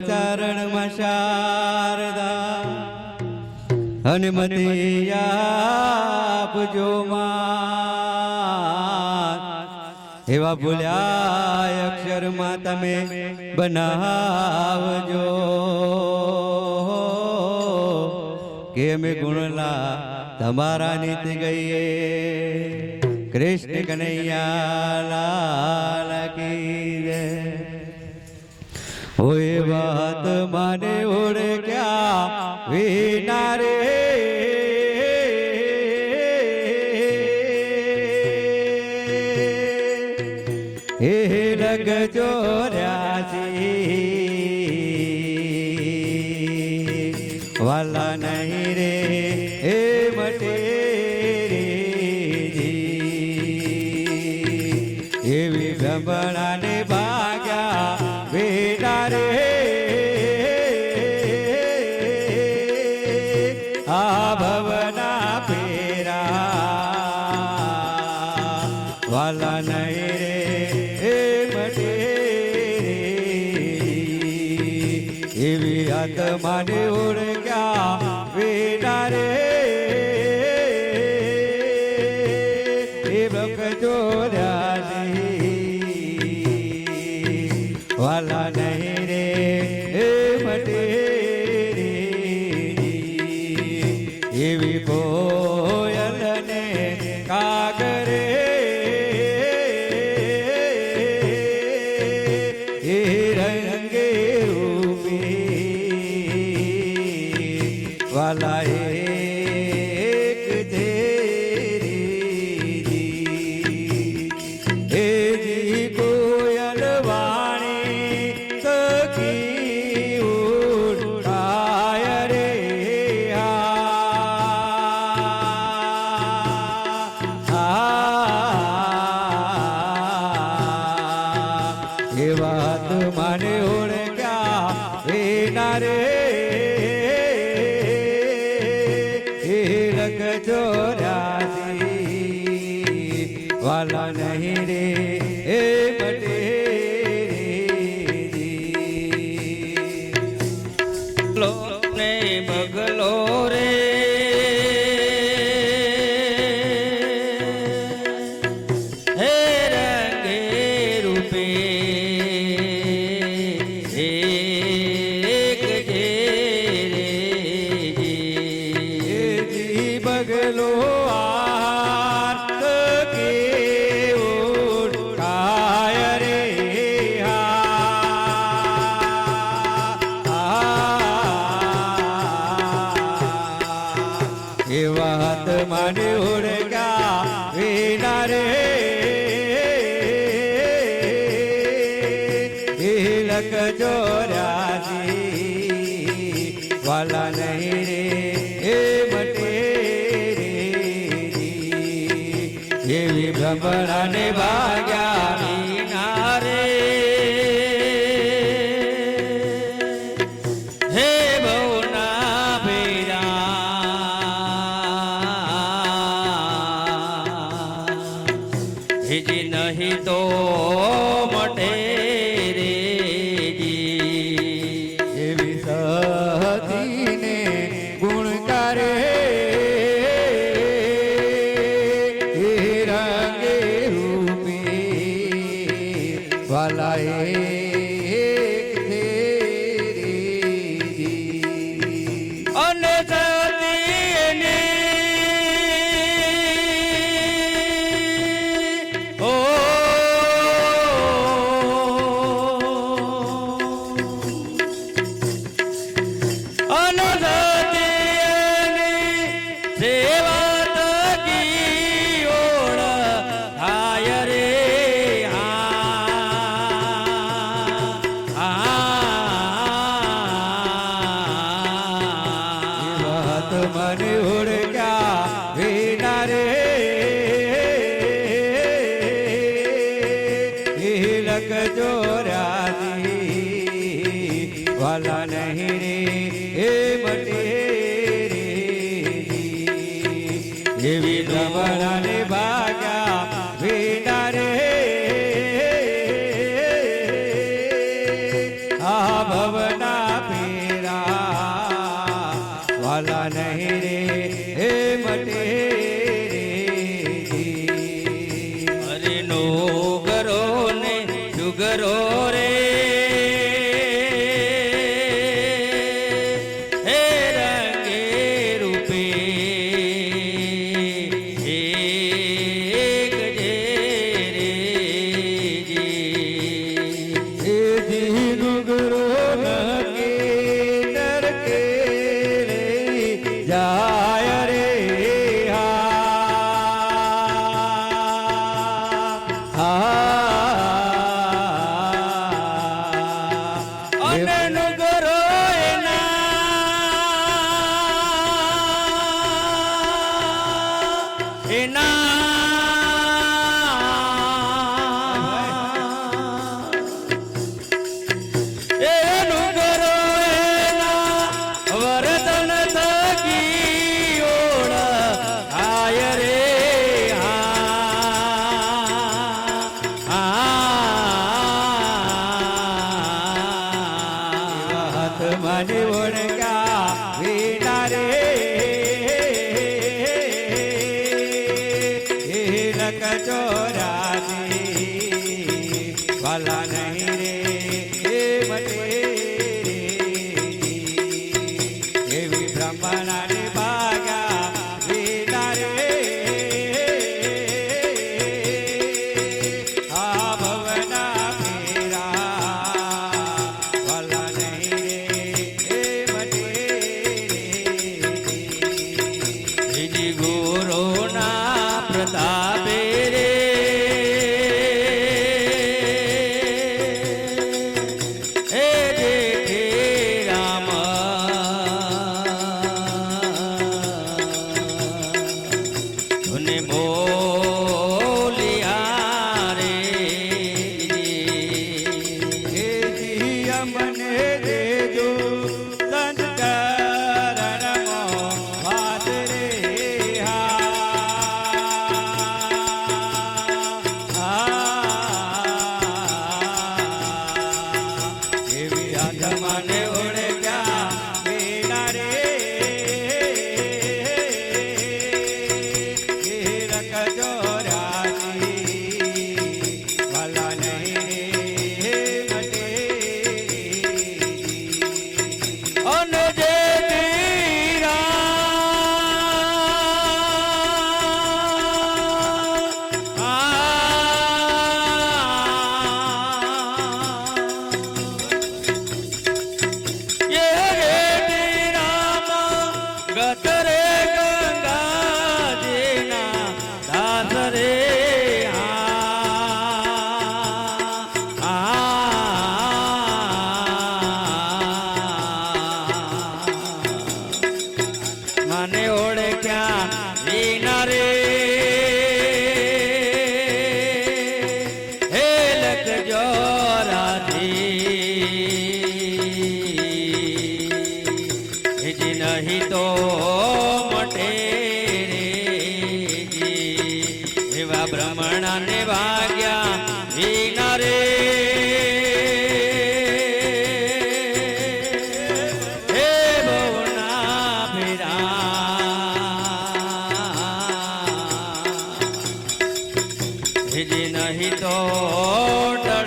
ચરણમાં મશારદા અને આપજો માં એવા ભૂલ્યા અક્ષરમાં તમે બનાવજો કે અમે ગુણલા તમારા નીત ગઈએ કૃષ્ણ કનૈયા લાલ કી ઓય વાત મને ઓળખ્યા વિના રે. હે લગ ચોર્યાસી વાલા નહીં રે હે મટે રે એવી ગબડાને વાલા નહીં રે મને એવી આત્માને ઓળખ્યા વેડા રે. એ ભગજો વાલા નહીં I life. la it. તિલક જોરાજી વાલા ડુગરો ને ડુગરો રે no, no, no. baby મને ઓળખ્યા વિના રે હે લખજો રાધી. નહીં તો મટે રે એવા બ્રહ્મણા ને વાગ જે નહીં તો